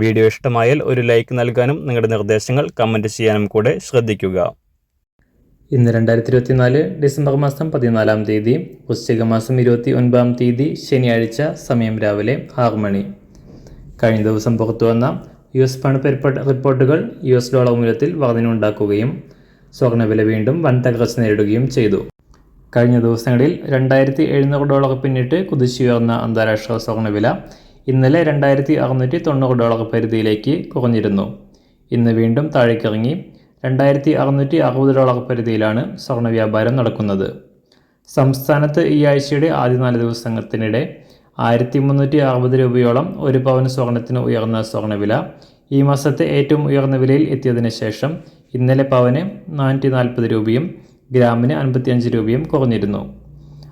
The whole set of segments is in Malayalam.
വീഡിയോ ഇഷ്ടമായാൽ ഒരു ലൈക്ക് നൽകാനും നിങ്ങളുടെ നിർദ്ദേശങ്ങൾ കമന്റ് ചെയ്യാനും കൂടെ ശ്രദ്ധിക്കുക. ഇന്ന് രണ്ടായിരത്തി ഇരുപത്തിനാല് ഡിസംബർ മാസം പതിനാലാം തീയതി ഉച്ചക മാസം ഇരുപത്തി ഒൻപതാം തീയതി ശനിയാഴ്ച സമയം രാവിലെ ആറ് മണി. കഴിഞ്ഞ ദിവസം പുറത്തു വന്ന യു എസ് പണപ്പെരുപ്പ റിപ്പോർട്ടുകൾ യു എസ് ഡോളർ മൂല്യത്തിൽ വർധനയുണ്ടാക്കുകയും സ്വർണവില വീണ്ടും വൻ തകർച്ച നേരിടുകയും ചെയ്തു. കഴിഞ്ഞ ദിവസങ്ങളിൽ രണ്ടായിരത്തി എഴുന്നൂറ് ഡോളർ പിന്നിട്ട് കുതിച്ചുയർന്ന അന്താരാഷ്ട്ര സ്വർണവില ഇന്നലെ രണ്ടായിരത്തി അറുന്നൂറ്റി തൊണ്ണൂറ് ഡോളർ പരിധിയിലേക്ക് കുറഞ്ഞിരുന്നു. ഇന്ന് വീണ്ടും താഴേക്കിറങ്ങി രണ്ടായിരത്തി അറുന്നൂറ്റി അറുപത് ഡോളർ പരിധിയിലാണ് സ്വർണ വ്യാപാരം നടക്കുന്നത്. സംസ്ഥാനത്ത് ഈ ആഴ്ചയുടെ ആദ്യ നാല് ദിവസത്തിനിടെ ആയിരത്തി മുന്നൂറ്റി അറുപത് രൂപയോളം ഒരു പവൻ സ്വർണത്തിന് ഉയർന്ന സ്വർണവില ഈ മാസത്തെ ഏറ്റവും ഉയർന്ന വിലയിൽ എത്തിയതിനു ശേഷം ഇന്നലെ പവന് നാനൂറ്റി നാൽപ്പത് രൂപയും ഗ്രാമിന് അൻപത്തിയഞ്ച് രൂപയും കുറഞ്ഞിരുന്നു.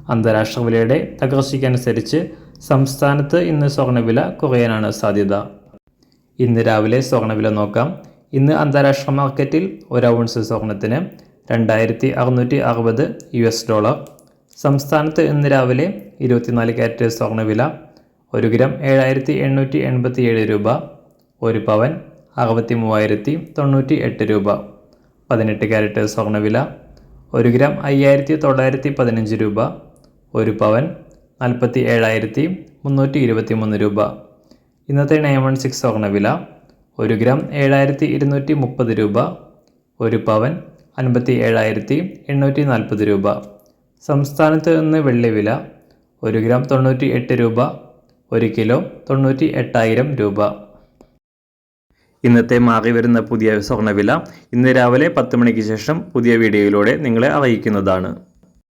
അന്താരാഷ്ട്ര വിലയുടെ തകർച്ചയ്ക്കനുസരിച്ച് സംസ്ഥാനത്ത് ഇന്ന് സ്വർണവില കുറയാനാണ് സാധ്യത. ഇന്ന് രാവിലെ സ്വർണവില നോക്കാം. ഇന്ന് അന്താരാഷ്ട്ര മാർക്കറ്റിൽ ഒരു ഔൺസ് സ്വർണത്തിന് രണ്ടായിരത്തി അറുന്നൂറ്റി അറുപത് യു എസ് ഡോളർ. സംസ്ഥാനത്ത് ഇന്ന് രാവിലെ ഇരുപത്തിനാല് കാരറ്റ് സ്വർണവില ഒരു ഗ്രാം ഏഴായിരത്തി എണ്ണൂറ്റി എൺപത്തി ഏഴ് രൂപ ഒരു പവൻ അറുപത്തി മൂവായിരത്തി തൊണ്ണൂറ്റി എട്ട് രൂപ. പതിനെട്ട് കാരറ്റ് സ്വർണവില ഒരു ഗ്രാം അയ്യായിരത്തി തൊള്ളായിരത്തി പതിനഞ്ച് രൂപ ഒരു പവൻ നാൽപ്പത്തി ഏഴായിരത്തി മുന്നൂറ്റി ഇരുപത്തി മൂന്ന് രൂപ. ഇന്നത്തെ നയൻ വൺ സിക്സ് സ്വർണവില ഒരു ഗ്രാം ഏഴായിരത്തി ഇരുന്നൂറ്റി മുപ്പത് രൂപ. ഒരു പവൻ അൻപത്തി ഏഴായിരത്തി എണ്ണൂറ്റി നാൽപ്പത് രൂപ. സംസ്ഥാനത്ത് നിന്ന് വെള്ളിവില ഒരു ഗ്രാം തൊണ്ണൂറ്റി എട്ട് രൂപ. ഒരു കിലോ തൊണ്ണൂറ്റി എട്ടായിരം രൂപ. ഇന്നത്തെ മാറി വരുന്ന പുതിയ സ്വർണവില ഇന്ന് രാവിലെ പത്ത് മണിക്ക് ശേഷം പുതിയ വീഡിയോയിലൂടെ നിങ്ങളെ അറിയിക്കുന്നതാണ്.